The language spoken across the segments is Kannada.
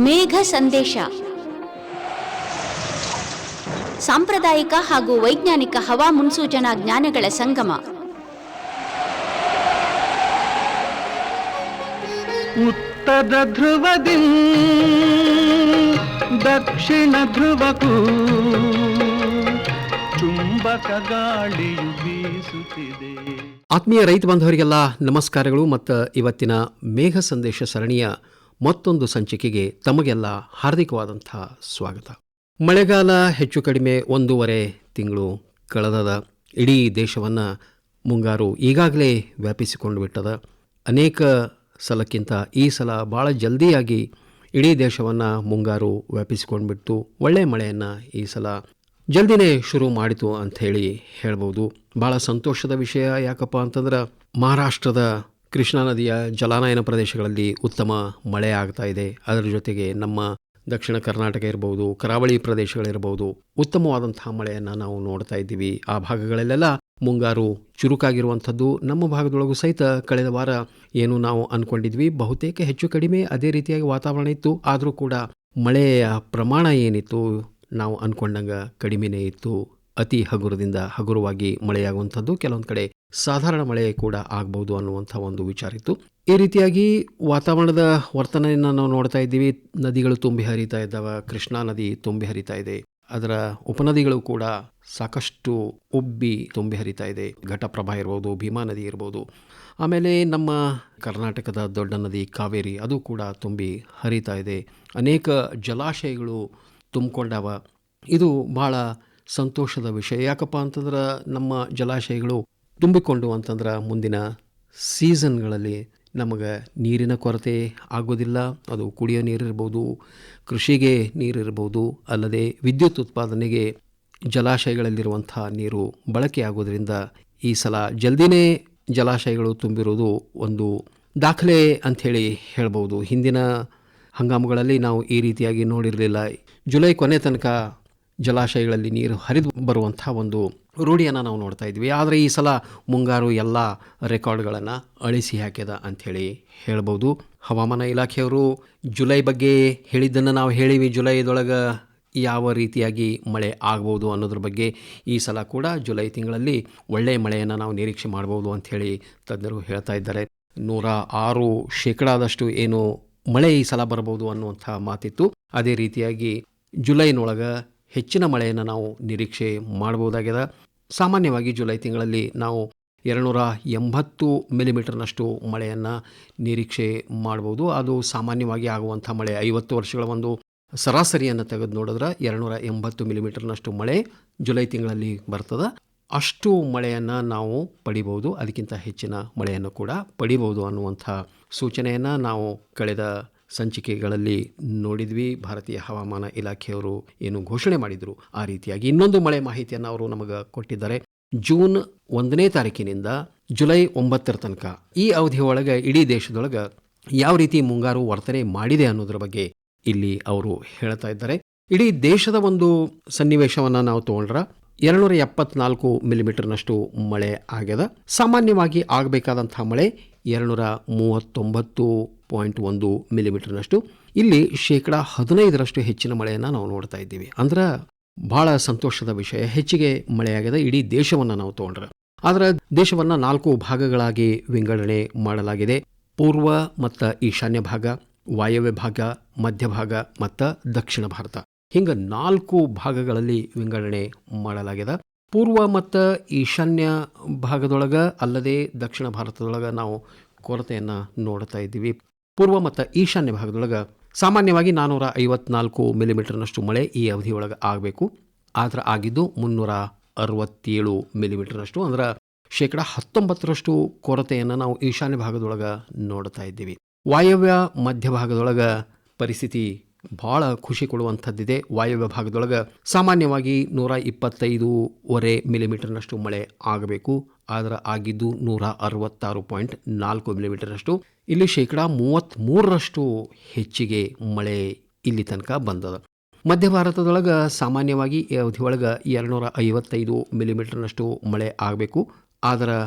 ಮೇಘ ಸಂದೇಶ. ಸಾಂಪ್ರದಾಯಿಕ ಹಾಗೂ ವೈಜ್ಞಾನಿಕ ಹವಾ ಮುನ್ಸೂಚನಾ ಜ್ಞಾನಗಳ ಸಂಗಮ. ಉತ್ತರ ಧ್ರುವದಿ ದಕ್ಷಿಣ ಧ್ರುವಕ್ಕೂ ಚುಂಬಕ ಗಾಳಿಯು ಬೀಸುತ್ತಿದೆ. ಆತ್ಮೀಯ ರೈತ ಬಾಂಧವರಿಗೆಲ್ಲ ನಮಸ್ಕಾರಗಳು ಮತ್ತು ಇವತ್ತಿನ ಮೇಘ ಸಂದೇಶ ಸರಣಿಯ ಮತ್ತೊಂದು ಸಂಚಿಕೆಗೆ ತಮಗೆಲ್ಲ ಹಾರ್ದಿಕವಾದಂಥ ಸ್ವಾಗತ. ಮಳೆಗಾಲ ಹೆಚ್ಚು ಕಡಿಮೆ ಒಂದೂವರೆ ತಿಂಗಳು ಕಳೆದದ ಇಡೀ ದೇಶವನ್ನು ಮುಂಗಾರು ಈಗಾಗಲೇ ವ್ಯಾಪಿಸಿಕೊಂಡು ಬಿಟ್ಟದ. ಅನೇಕ ಸಲಕ್ಕಿಂತ ಈ ಸಲ ಭಾಳ ಜಲ್ದಿಯಾಗಿ ಇಡೀ ದೇಶವನ್ನು ಮುಂಗಾರು ವ್ಯಾಪಿಸಿಕೊಂಡು ಬಿಟ್ಟು ಒಳ್ಳೆಯ ಮಳೆಯನ್ನು ಈ ಸಲ ಜಲ್ದಿನೇ ಶುರು ಮಾಡಿತು ಅಂಥೇಳಿ ಹೇಳ್ಬೋದು. ಭಾಳ ಸಂತೋಷದ ವಿಷಯ ಯಾಕಪ್ಪ ಅಂತಂದ್ರೆ ಮಹಾರಾಷ್ಟ್ರದ ಕೃಷ್ಣಾ ನದಿಯ ಜಲಾನಯನ ಪ್ರದೇಶಗಳಲ್ಲಿ ಉತ್ತಮ ಮಳೆ ಆಗ್ತಾ ಇದೆ. ಅದರ ಜೊತೆಗೆ ನಮ್ಮ ದಕ್ಷಿಣ ಕರ್ನಾಟಕ ಇರ್ಬೋದು, ಕರಾವಳಿ ಪ್ರದೇಶಗಳಿರ್ಬೋದು ಉತ್ತಮವಾದಂತಹ ಮಳೆಯನ್ನು ನಾವು ನೋಡ್ತಾ ಇದ್ದೀವಿ. ಆ ಭಾಗಗಳಲ್ಲೆಲ್ಲ ಮುಂಗಾರು ಚುರುಕಾಗಿರುವಂಥದ್ದು. ನಮ್ಮ ಭಾಗದೊಳಗೂ ಸಹಿತ ಕಳೆದ ವಾರ ಏನು ನಾವು ಅಂದ್ಕೊಂಡಿದ್ವಿ ಬಹುತೇಕ ಹೆಚ್ಚು ಕಡಿಮೆ ಅದೇ ರೀತಿಯಾಗಿ ವಾತಾವರಣ ಇತ್ತು. ಆದರೂ ಕೂಡ ಮಳೆಯ ಪ್ರಮಾಣ ಏನಿತ್ತು ನಾವು ಅಂದ್ಕೊಂಡಂಗೆ ಕಡಿಮೆನೇ ಇತ್ತು. ಅತಿ ಹಗುರದಿಂದ ಹಗುರವಾಗಿ ಮಳೆಯಾಗುವಂಥದ್ದು. ಕೆಲವೊಂದು ಕಡೆ ಸಾಧಾರಣ ಮಳೆ ಕೂಡ ಆಗಬಹುದು ಅನ್ನುವಂಥ ಒಂದು ವಿಚಾರ ಇತ್ತು. ಈ ರೀತಿಯಾಗಿ ವಾತಾವರಣದ ವರ್ತನೆಯನ್ನು ನಾವು ನೋಡ್ತಾ ಇದ್ದೀವಿ. ನದಿಗಳು ತುಂಬಿ ಹರಿತಾ ಇದ್ದಾವೆ. ಕೃಷ್ಣಾ ನದಿ ತುಂಬಿ ಹರಿತಾ ಇದೆ. ಅದರ ಉಪನದಿಗಳು ಕೂಡ ಸಾಕಷ್ಟು ಉಬ್ಬಿ ತುಂಬಿ ಹರಿತಾ ಇದೆ. ಘಟಪ್ರಭಾ ಇರ್ಬೋದು, ಭೀಮಾ ನದಿ ಇರ್ಬೋದು. ಆಮೇಲೆ ನಮ್ಮ ಕರ್ನಾಟಕದ ದೊಡ್ಡ ನದಿ ಕಾವೇರಿ ಅದು ಕೂಡ ತುಂಬಿ ಹರಿತಾ ಇದೆ. ಅನೇಕ ಜಲಾಶಯಗಳು ತುಂಬಿಕೊಂಡವ. ಇದು ಭಾಳ ಸಂತೋಷದ ವಿಷಯ. ಯಾಕಪ್ಪ ಅಂತಂದ್ರೆ ನಮ್ಮ ಜಲಾಶಯಗಳು ತುಂಬಿಕೊಂಡು ಅಂತಂದ್ರೆ ಮುಂದಿನ ಸೀಸನ್ಗಳಲ್ಲಿ ನಮಗೆ ನೀರಿನ ಕೊರತೆ ಆಗೋದಿಲ್ಲ. ಅದು ಕುಡಿಯೋ ನೀರಿರ್ಬೋದು ಕೃಷಿಗೆ ನೀರಿರ್ಬೋದು ಅಲ್ಲದೆ ವಿದ್ಯುತ್ ಉತ್ಪಾದನೆಗೆ ಜಲಾಶಯಗಳಲ್ಲಿರುವಂಥ ನೀರು ಬಳಕೆ ಆಗೋದರಿಂದ ಈ ಸಲ ಜಲ್ದಿನೇ ಜಲಾಶಯಗಳು ತುಂಬಿರುವುದು ಒಂದು ದಾಖಲೆ ಅಂಥೇಳಿ ಹೇಳ್ಬೋದು. ಹಿಂದಿನ ಹಂಗಾಮುಗಳಲ್ಲಿ ನಾವು ಈ ರೀತಿಯಾಗಿ ನೋಡಿರಲಿಲ್ಲ. ಜುಲೈ ಕೊನೆ ತನಕ ಜಲಾಶಯಗಳಲ್ಲಿ ನೀರು ಹರಿದು ಬರುವಂಥ ಒಂದು ರೂಢಿಯನ್ನು ನಾವು ನೋಡ್ತಾ ಇದ್ವಿ. ಆದರೆ ಈ ಸಲ ಮುಂಗಾರು ಎಲ್ಲ ರೆಕಾರ್ಡ್ಗಳನ್ನು ಅಳಿಸಿ ಹಾಕ್ಯದ ಅಂಥೇಳಿ ಹೇಳ್ಬೋದು. ಹವಾಮಾನ ಇಲಾಖೆಯವರು ಜುಲೈ ಬಗ್ಗೆ ಹೇಳಿದ್ದನ್ನು ನಾವು ಹೇಳಿವಿ. ಜುಲೈದೊಳಗೆ ಯಾವ ರೀತಿಯಾಗಿ ಮಳೆ ಆಗ್ಬೋದು ಅನ್ನೋದ್ರ ಬಗ್ಗೆ ಈ ಸಲ ಕೂಡ ಜುಲೈ ತಿಂಗಳಲ್ಲಿ ಒಳ್ಳೆಯ ಮಳೆಯನ್ನು ನಾವು ನಿರೀಕ್ಷೆ ಮಾಡ್ಬೋದು ಅಂಥೇಳಿ ತಜ್ಞರು ಹೇಳ್ತಾ ಇದ್ದಾರೆ. ನೂರ ಆರು ಶೇಕಡಾದಷ್ಟು ಏನು ಮಳೆ ಈ ಸಲ ಬರಬಹುದು ಅನ್ನುವಂಥ ಮಾತಿತ್ತು. ಅದೇ ರೀತಿಯಾಗಿ ಜುಲೈನೊಳಗೆ ಹೆಚ್ಚಿನ ಮಳೆಯನ್ನು ನಾವು ನಿರೀಕ್ಷೆ ಮಾಡಬಹುದಾಗಿದೆ. ಸಾಮಾನ್ಯವಾಗಿ ಜುಲೈ ತಿಂಗಳಲ್ಲಿ ನಾವು ಎರಡುನೂರ ಎಂಬತ್ತು ಮಿಲಿಮೀಟರ್ನಷ್ಟು ಮಳೆಯನ್ನು ನಿರೀಕ್ಷೆ ಮಾಡ್ಬೋದು ಅದು ಸಾಮಾನ್ಯವಾಗಿ ಆಗುವಂಥ ಮಳೆ ಐವತ್ತು ವರ್ಷಗಳ ಒಂದು ಸರಾಸರಿಯನ್ನು ತೆಗೆದು ನೋಡಿದ್ರೆ ಎರಡುನೂರ ಎಂಬತ್ತು ಮಿಲಿಮೀಟರ್ನಷ್ಟು ಮಳೆ ಜುಲೈ ತಿಂಗಳಲ್ಲಿ ಬರ್ತದೆ. ಅಷ್ಟು ಮಳೆಯನ್ನು ನಾವು ಪಡಿಬೋದು ಅದಕ್ಕಿಂತ ಹೆಚ್ಚಿನ ಮಳೆಯನ್ನು ಕೂಡ ಪಡಿಬೋದು ಅನ್ನುವಂಥ ಸೂಚನೆಯನ್ನು ನಾವು ಕಳೆದ ಸಂಚಿಕೆಗಳಲ್ಲಿ ನೋಡಿದ್ವಿ. ಭಾರತೀಯ ಹವಾಮಾನ ಇಲಾಖೆಯವರು ಏನು ಘೋಷಣೆ ಮಾಡಿದರು. ಆ ರೀತಿಯಾಗಿ ಇನ್ನೊಂದು ಮಳೆ ಮಾಹಿತಿಯನ್ನು ಅವರು ನಮಗೆ ಕೊಟ್ಟಿದ್ದಾರೆ. ಜೂನ್ ಒಂದನೇ ತಾರೀಕಿನಿಂದ ಜುಲೈ ಒಂಬತ್ತರ ತನಕ ಈ ಅವಧಿಯೊಳಗೆ ಇಡೀ ದೇಶದೊಳಗೆ ಯಾವ ರೀತಿ ಮುಂಗಾರು ವರ್ತನೆ ಮಾಡಿದೆ ಅನ್ನೋದ್ರ ಬಗ್ಗೆ ಇಲ್ಲಿ ಅವರು ಹೇಳ್ತಾ ಇದ್ದಾರೆ. ಇಡೀ ದೇಶದ ಒಂದು ಸನ್ನಿವೇಶವನ್ನು ನಾವು ತಗೊಂಡ್ರೆ ಎರಡುನೂರ ಎಪ್ಪತ್ನಾಲ್ಕು ಮಿಲಿಮೀಟರ್ನಷ್ಟು ಮಳೆ ಆಗ್ಯದ. ಸಾಮಾನ್ಯವಾಗಿ ಆಗಬೇಕಾದಂಥ ಮಳೆ ಎರಡುನೂರ ಮೂವತ್ತೊಂಬತ್ತು ಪಾಯಿಂಟ್ ಒಂದು ಮಿಲಿಮೀಟರ್ನಷ್ಟು. ಇಲ್ಲಿ ಶೇಕಡ ಹದಿನೈದರಷ್ಟು ಹೆಚ್ಚಿನ ಮಳೆಯನ್ನು ನಾವು ನೋಡ್ತಾ ಇದ್ದೀವಿ. ಅಂದ್ರೆ ಬಹಳ ಸಂತೋಷದ ವಿಷಯ. ಹೆಚ್ಚಿಗೆ ಮಳೆಯಾಗಿದೆ ಇಡೀ ದೇಶವನ್ನು ನಾವು ತಗೊಂಡ್ರೆ. ಆದರೆ ದೇಶವನ್ನು ನಾಲ್ಕು ಭಾಗಗಳಾಗಿ ವಿಂಗಡಣೆ ಮಾಡಲಾಗಿದೆ. ಪೂರ್ವ ಮತ್ತು ಈಶಾನ್ಯ ಭಾಗ, ವಾಯವ್ಯ ಭಾಗ ಮಧ್ಯಭಾಗ ಮತ್ತು ದಕ್ಷಿಣ ಭಾರತ. ಹಿಂಗೆ ನಾಲ್ಕು ಭಾಗಗಳಲ್ಲಿ ವಿಂಗಡಣೆ ಮಾಡಲಾಗಿದೆ ಪೂರ್ವ ಮತ್ತು ಈಶಾನ್ಯ ಭಾಗದೊಳಗೆ ಅಲ್ಲದೆ ದಕ್ಷಿಣ ಭಾರತದೊಳಗೆ ನಾವು ಕೊರತೆಯನ್ನು ನೋಡ್ತಾ ಇದ್ದೀವಿ. ಪೂರ್ವ ಮತ್ತು ಈಶಾನ್ಯ ಭಾಗದೊಳಗೆ ಸಾಮಾನ್ಯವಾಗಿ ನಾನ್ನೂರ ಐವತ್ನಾಲ್ಕು ಮಿಲಿಮೀಟರ್ನಷ್ಟು ಮಳೆ ಈ ಅವಧಿಯೊಳಗೆ ಆಗಬೇಕು. ಆದರೆ ಆಗಿದ್ದು ಮುನ್ನೂರ ಅರವತ್ತೇಳು ಮಿಲಿಮೀಟರ್ನಷ್ಟು ಅಂದ್ರೆ ಶೇಕಡ ಹತ್ತೊಂಬತ್ತರಷ್ಟು ಕೊರತೆಯನ್ನು ನಾವು ಈಶಾನ್ಯ ಭಾಗದೊಳಗೆ ನೋಡ್ತಾ ಇದ್ದೀವಿ. ವಾಯವ್ಯ ಮಧ್ಯಭಾಗದೊಳಗೆ ಪರಿಸ್ಥಿತಿ ಭಾಳ ಖುಷಿ ಕೊಡುವಂಥದ್ದಿದೆ. ವಾಯುವ್ಯ ಭಾಗದೊಳಗೆ ಸಾಮಾನ್ಯವಾಗಿ ನೂರ ಇಪ್ಪತ್ತೈದೂವರೆ ಮಿಲಿಮೀಟರ್ನಷ್ಟು ಮಳೆ ಆಗಬೇಕು. ಆದರೆ ಆಗಿದ್ದು ನೂರ ಅರವತ್ತಾರು ಪಾಯಿಂಟ್ ನಾಲ್ಕು ಮಿಲಿಮೀಟರ್ನಷ್ಟು. ಇಲ್ಲಿ ಶೇಕಡ ಮೂವತ್ತ್ಮೂರರಷ್ಟು ಹೆಚ್ಚಿಗೆ ಮಳೆ ಇಲ್ಲಿ ತನಕ ಬಂದದ. ಮಧ್ಯ ಭಾರತದೊಳಗೆ ಸಾಮಾನ್ಯವಾಗಿ ಈ ಅವಧಿಯೊಳಗೆ ಎರಡುನೂರ ಐವತ್ತೈದು ಮಿಲಿಮೀಟರ್ನಷ್ಟು ಮಳೆ ಆಗಬೇಕು. ಆದರೆ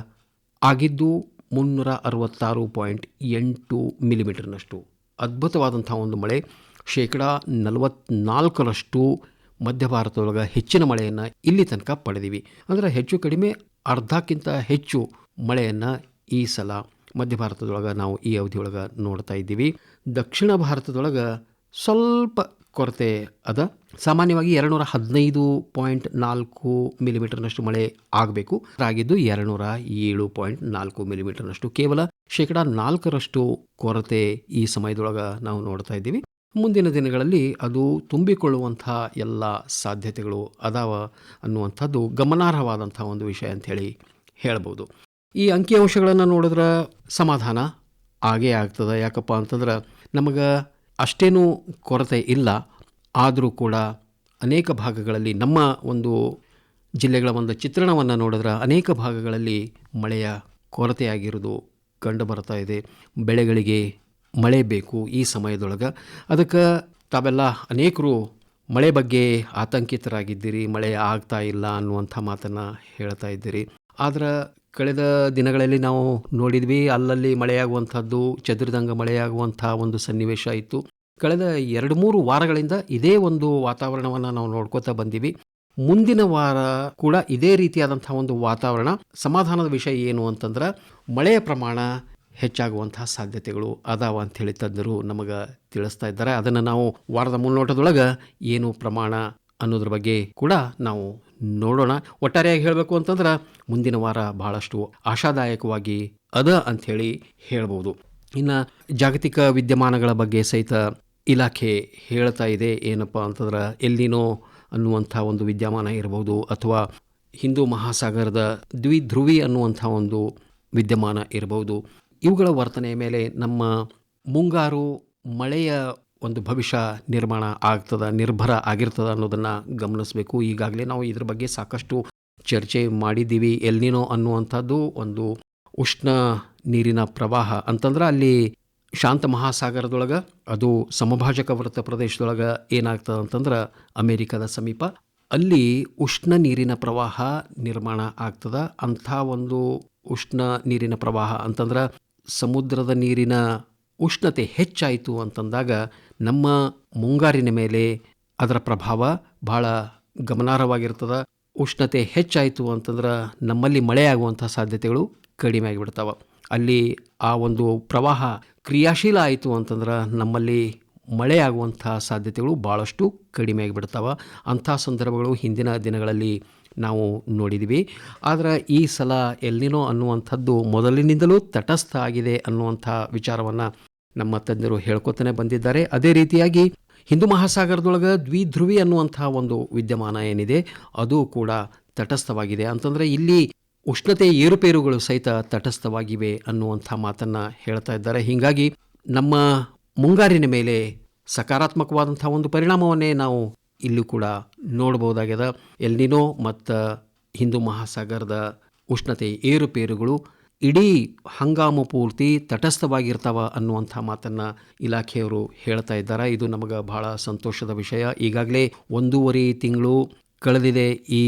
ಆಗಿದ್ದು ಮುನ್ನೂರ ಅರವತ್ತಾರು ಪಾಯಿಂಟ್ ಎಂಟು ಮಿಲಿಮೀಟರ್ನಷ್ಟು ಅದ್ಭುತವಾದಂಥ ಒಂದು ಮಳೆ. ಶೇಕಡ ನಲವತ್ನಾಲ್ಕರಷ್ಟು ಮಧ್ಯ ಭಾರತದೊಳಗೆ ಹೆಚ್ಚಿನ ಮಳೆಯನ್ನು ಇಲ್ಲಿ ತನಕ ಪಡೆದೀವಿ. ಅಂದರೆ ಹೆಚ್ಚು ಕಡಿಮೆ ಅರ್ಧಕ್ಕಿಂತ ಹೆಚ್ಚು ಮಳೆಯನ್ನು ಈ ಸಲ ಮಧ್ಯ ಭಾರತದೊಳಗೆ ನಾವು ಈ ಅವಧಿಯೊಳಗೆ ನೋಡ್ತಾ ಇದ್ದೀವಿ. ದಕ್ಷಿಣ ಭಾರತದೊಳಗೆ ಸ್ವಲ್ಪ ಕೊರತೆ ಅದ. ಸಾಮಾನ್ಯವಾಗಿ ಎರಡುನೂರ ಹದಿನೈದು ಪಾಯಿಂಟ್ ನಾಲ್ಕು ಮಿಲಿಮೀಟರ್ನಷ್ಟು ಮಳೆ ಆಗಬೇಕು. ಆಗಿದ್ದು ಎರಡುನೂರ ಏಳು ಪಾಯಿಂಟ್ ನಾಲ್ಕು ಮಿಲಿಮೀಟರ್ನಷ್ಟು ಕೇವಲ ಶೇಕಡ ನಾಲ್ಕರಷ್ಟು ಕೊರತೆ ಈ ಸಮಯದೊಳಗೆ ನಾವು ನೋಡ್ತಾ ಇದ್ದೀವಿ. ಮುಂದಿನ ದಿನಗಳಲ್ಲಿ ಅದು ತುಂಬಿಕೊಳ್ಳುವಂಥ ಎಲ್ಲ ಸಾಧ್ಯತೆಗಳು ಅದಾವ ಅನ್ನುವಂಥದ್ದು ಗಮನಾರ್ಹವಾದಂಥ ಒಂದು ವಿಷಯ ಅಂಥೇಳಿ ಹೇಳ್ಬೋದು. ಈ ಅಂಕಿಅಂಶಗಳನ್ನು ನೋಡಿದ್ರೆ ಸಮಾಧಾನ? ಆಗೇ ಆಗ್ತದೆ. ಯಾಕಪ್ಪ ಅಂತಂದ್ರೆ ನಮಗೆ ಅಷ್ಟೇನೂ ಕೊರತೆ ಇಲ್ಲ. ಆದರೂ ಕೂಡ ಅನೇಕ ಭಾಗಗಳಲ್ಲಿ ನಮ್ಮ ಒಂದು ಜಿಲ್ಲೆಗಳ ಒಂದು ಚಿತ್ರಣವನ್ನು ನೋಡಿದ್ರೆ ಅನೇಕ ಭಾಗಗಳಲ್ಲಿ ಮಳೆಯ ಕೊರತೆಯಾಗಿರೋದು ಕಂಡು ಬರ್ತಾ ಇದೆ. ಬೆಳೆಗಳಿಗೆ ಮಳೆ ಬೇಕು ಈ ಸಮಯದೊಳಗೆ. ಅದಕ್ಕೆ ತಾವೆಲ್ಲ ಅನೇಕರು ಮಳೆ ಬಗ್ಗೆ ಆತಂಕಿತರಾಗಿದ್ದೀರಿ, ಮಳೆ ಆಗ್ತಾ ಇಲ್ಲ ಅನ್ನುವಂಥ ಮಾತನ್ನು ಹೇಳ್ತಾ ಇದ್ದೀರಿ. ಆದ್ರೆ ಕಳೆದ ದಿನಗಳಲ್ಲಿ ನಾವು ನೋಡಿದ್ವಿ, ಅಲ್ಲಲ್ಲಿ ಮಳೆಯಾಗುವಂಥದ್ದು, ಚದುರಿದಂಗ ಮಳೆಯಾಗುವಂಥ ಒಂದು ಸನ್ನಿವೇಶ ಇತ್ತು. ಕಳೆದ ಎರಡು ಮೂರು ವಾರಗಳಿಂದ ಇದೇ ಒಂದು ವಾತಾವರಣವನ್ನು ನಾವು ನೋಡ್ಕೋತಾ ಬಂದೀವಿ. ಮುಂದಿನ ವಾರ ಕೂಡ ಇದೇ ರೀತಿಯಾದಂಥ ಒಂದು ವಾತಾವರಣ. ಸಮಾಧಾನದ ವಿಷಯ ಏನು ಅಂತಂದ್ರೆ, ಮಳೆಯ ಪ್ರಮಾಣ ಹೆಚ್ಚಾಗುವಂತಹ ಸಾಧ್ಯತೆಗಳು ಅದಾವ ಅಂಥೇಳಿ ತಜ್ಞರು ನಮಗೆ ತಿಳಿಸ್ತಾ ಇದ್ದಾರೆ. ಅದನ್ನು ನಾವು ವಾರದ ಮುನ್ನೋಟದೊಳಗೆ ಏನು ಪ್ರಮಾಣ ಅನ್ನೋದ್ರ ಬಗ್ಗೆ ಕೂಡ ನಾವು ನೋಡೋಣ. ಒಟ್ಟಾರೆಯಾಗಿ ಹೇಳಬೇಕು ಅಂತಂದ್ರೆ ಮುಂದಿನ ವಾರ ಬಹಳಷ್ಟು ಆಶಾದಾಯಕವಾಗಿ ಅದ ಅಂಥೇಳಿ ಹೇಳ್ಬೋದು. ಇನ್ನು ಜಾಗತಿಕ ವಿದ್ಯಮಾನಗಳ ಬಗ್ಗೆ ಸಹಿತ ಇಲಾಖೆ ಹೇಳ್ತಾ ಇದೆ. ಏನಪ್ಪ ಅಂತಂದ್ರೆ ಎಲ್ಲಿನೋ ಅನ್ನುವಂಥ ಒಂದು ವಿದ್ಯಮಾನ ಇರ್ಬೋದು ಅಥವಾ ಹಿಂದೂ ಮಹಾಸಾಗರದ ದ್ವಿಧ್ರುವಿ ಅನ್ನುವಂಥ ಒಂದು ವಿದ್ಯಮಾನ ಇರಬಹುದು ಇವುಗಳ ವರ್ತನೆಯ ಮೇಲೆ ನಮ್ಮ ಮುಂಗಾರು ಮಳೆಯ ಒಂದು ಭವಿಷ್ಯ ನಿರ್ಮಾಣ ಆಗ್ತದ, ನಿರ್ಭರ ಆಗಿರ್ತದ ಅನ್ನೋದನ್ನು ಗಮನಿಸಬೇಕು. ಈಗಾಗಲೇ ನಾವು ಇದ್ರ ಬಗ್ಗೆ ಸಾಕಷ್ಟು ಚರ್ಚೆ ಮಾಡಿದ್ದೀವಿ. ಎಲ್ನಿನೋ ಅನ್ನುವಂಥದ್ದು ಒಂದು ಉಷ್ಣ ನೀರಿನ ಪ್ರವಾಹ ಅಂತಂದ್ರೆ ಅಲ್ಲಿ ಶಾಂತ ಮಹಾಸಾಗರದೊಳಗೆ, ಅದು ಸಮಭಾಜಕ ವೃತ್ತ ಪ್ರದೇಶದೊಳಗೆ ಏನಾಗ್ತದೆ ಅಂತಂದ್ರೆ ಅಮೇರಿಕದ ಸಮೀಪ, ಅಲ್ಲಿ ಉಷ್ಣ ನೀರಿನ ಪ್ರವಾಹ ನಿರ್ಮಾಣ ಆಗ್ತದೆ. ಅಂಥ ಒಂದು ಉಷ್ಣ ನೀರಿನ ಪ್ರವಾಹ ಅಂತಂದ್ರೆ ಸಮುದ್ರದ ನೀರಿನ ಉಷ್ಣತೆ ಹೆಚ್ಚಾಯಿತು ಅಂತಂದಾಗ ನಮ್ಮ ಮುಂಗಾರಿನ ಮೇಲೆ ಅದರ ಪ್ರಭಾವ ಭಾಳ ಗಮನಾರ್ಹವಾಗಿರ್ತದೆ. ಉಷ್ಣತೆ ಹೆಚ್ಚಾಯಿತು ಅಂತಂದ್ರೆ ನಮ್ಮಲ್ಲಿ ಮಳೆಯಾಗುವಂಥ ಸಾಧ್ಯತೆಗಳು ಕಡಿಮೆ ಆಗಿಬಿಡ್ತಾವೆ. ಅಲ್ಲಿ ಆ ಒಂದು ಪ್ರವಾಹ ಕ್ರಿಯಾಶೀಲ ಆಯಿತು ಅಂತಂದ್ರೆ ನಮ್ಮಲ್ಲಿ ಮಳೆಯಾಗುವಂಥ ಸಾಧ್ಯತೆಗಳು ಭಾಳಷ್ಟು ಕಡಿಮೆ ಆಗಿಬಿಡ್ತಾವೆ. ಅಂಥ ಸಂದರ್ಭಗಳು ಹಿಂದಿನ ದಿನಗಳಲ್ಲಿ ನಾವು ನೋಡಿದ್ವಿ ಆದರೆ ಈ ಸಲ ಎಲ್ಲಿನೋ ಅನ್ನುವಂಥದ್ದು ಮೊದಲಿನಿಂದಲೂ ತಟಸ್ಥ ಆಗಿದೆ ಅನ್ನುವಂಥ ವಿಚಾರವನ್ನು ನಮ್ಮ ತಜ್ಞರು ಹೇಳ್ಕೊತಾನೆ ಬಂದಿದ್ದಾರೆ. ಅದೇ ರೀತಿಯಾಗಿ ಹಿಂದೂ ಮಹಾಸಾಗರದೊಳಗೆ ದ್ವಿಧ್ರುವಿ ಅನ್ನುವಂಥ ಒಂದು ವಿದ್ಯಮಾನ ಏನಿದೆ, ಅದು ಕೂಡ ತಟಸ್ಥವಾಗಿದೆ. ಅಂತಂದರೆ ಇಲ್ಲಿ ಉಷ್ಣತೆ ಏರುಪೇರುಗಳು ಸಹಿತ ತಟಸ್ಥವಾಗಿವೆ ಅನ್ನುವಂಥ ಮಾತನ್ನು ಹೇಳ್ತಾ ಇದ್ದಾರೆ. ಹೀಗಾಗಿ ನಮ್ಮ ಮುಂಗಾರಿನ ಮೇಲೆ ಸಕಾರಾತ್ಮಕವಾದಂಥ ಒಂದು ಪರಿಣಾಮವನ್ನೇ ನಾವು ಇಲ್ಲೂ ಕೂಡ ನೋಡ್ಬೋದಾಗ್ಯದ. ಎಲ್ನಿನೋ ಮತ್ತು ಹಿಂದೂ ಮಹಾಸಾಗರದ ಉಷ್ಣತೆ ಏರುಪೇರುಗಳು ಇಡೀ ಹಂಗಾಮು ಪೂರ್ತಿ ತಟಸ್ಥವಾಗಿರ್ತಾವ ಅನ್ನುವಂಥ ಮಾತನ್ನು ಇಲಾಖೆಯವರು ಹೇಳ್ತಾ ಇದ್ದಾರೆ. ಇದು ನಮಗೆ ಬಹಳ ಸಂತೋಷದ ವಿಷಯ. ಈಗಾಗಲೇ ಒಂದೂವರೆ ತಿಂಗಳು ಕಳೆದಿದೆ ಈ